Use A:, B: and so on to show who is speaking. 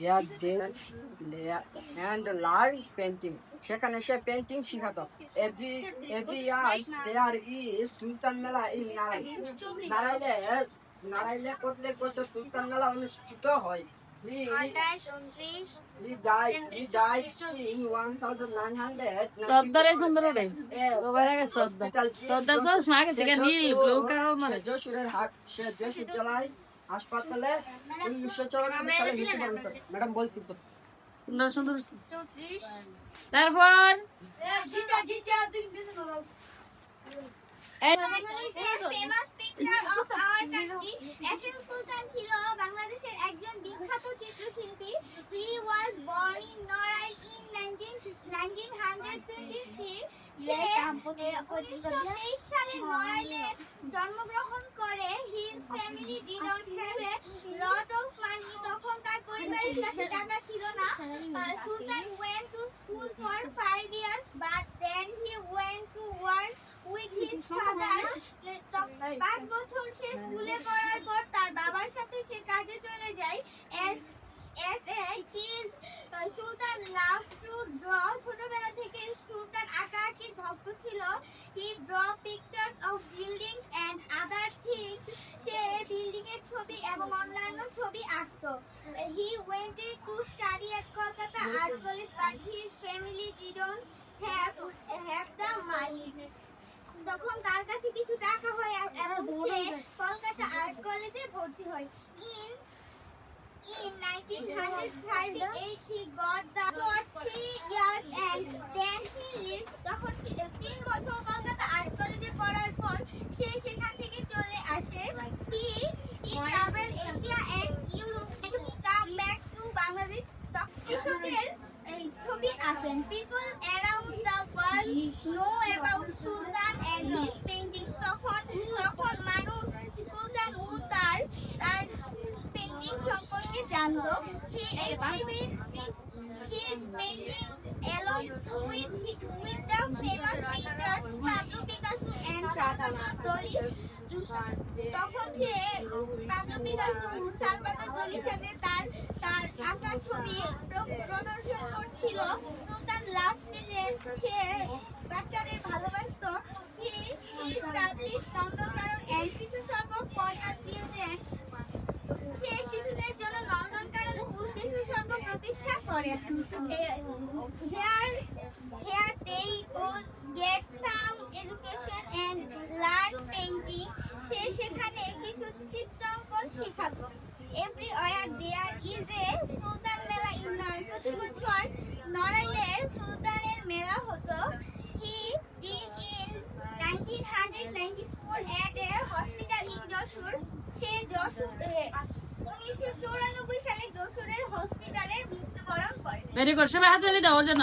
A: Here they and learn painting সেখানে সে painting শিখাতো। Every every year there is Sultan Mela in নারাইলে নারাইলে প্রত্যেক বছর সুলতান মেলা অনুষ্ঠিত হয়। He,
B: আঠাশ
A: he died, he died in 1900.
C: শ্রদ্ধারে সুন্দর ওরে ওবারে গে শ্রদ্ধা। শ্রদ্ধা তো স্মাগে থেকে নি ব্লু কালার মানে
A: জেলায় হাসপাতালে উনিশশো চৌরানব্বই সালে ম্যাডাম বলছি তো।
C: সুন্দর সুন্দর
B: চৌত্রিশ।
C: তারপর?
B: ছিল বাংলাদেশের একজন বিখ্যাত চিত্রশিল্পী। He was born in Narail in 1923 সে উনিশশো তেইশ সালে নড়াইলে জন্মগ্রহণ করে his family didn't have a lot of money তখন তার পরিবারের কাছে টাকা ছিল না। Sultan went to school for five years but then he went to work with his father পাঁচ বছর সে স্কুলে পড়ার পর তার বাবার সাথে সে কাজে চলে যায় এস এস এ চিজ সুলতান লাভ টু ড্র ছোটবেলা থেকে সুলতান আঁকাআঁকির ভক্ত ছিল। He draw pictures of buildings and other things say building এর ছবি এবং অন্যান্য ছবি আঁকতো। He went to study at Kolkata art college but his family didn't have have the money তখন তার কাছে কিছু টাকা হয় এবং সে কলকাতা আর্ট কলেজে ভর্তি হয়। In In 1938, he got the for three years and then he left. তখন তি- তিন বছর কলকাতা আর্ট কলেজে পড়ার পর সে সেখান থেকে চলে আসে he he traveled Asia and Europe to come back to Bangladesh তখন কৃষকের এই ছবি আছেন people around the world know about Sultan and his painting তখন তখন মানুষ সুলতান ও তার তার পেইন্টিং জানতো হি exhibits his paintings along with with the famous painters Pablo Picasso and Salvador Dali তখন সে পাবলো পিকাসো সালভাদর দলির সাথে তার তার আঁকা ছবি প্রদর্শন করছিল সুলতান লাভ সে বাচ্চাদের ভালোবাসতো হি হি এস্টাবলিশ করে। Here here they go get some education and learn painting সে সেখানে কিছু চিত্রাঙ্কন শেখাতো। ওয়ার দেয়ার ইজ এ সুলতান মেলা ইন নড়াইল প্রতি বছর নড়াইলে সুলতানের মেলা হতো। He die in 1994 at a hospital in Jessore সে যশোর উনিশশো চৌরানব্বই মৃত্যুবরণ করে
C: সবাই হাত তালি দাও ওর জন্য।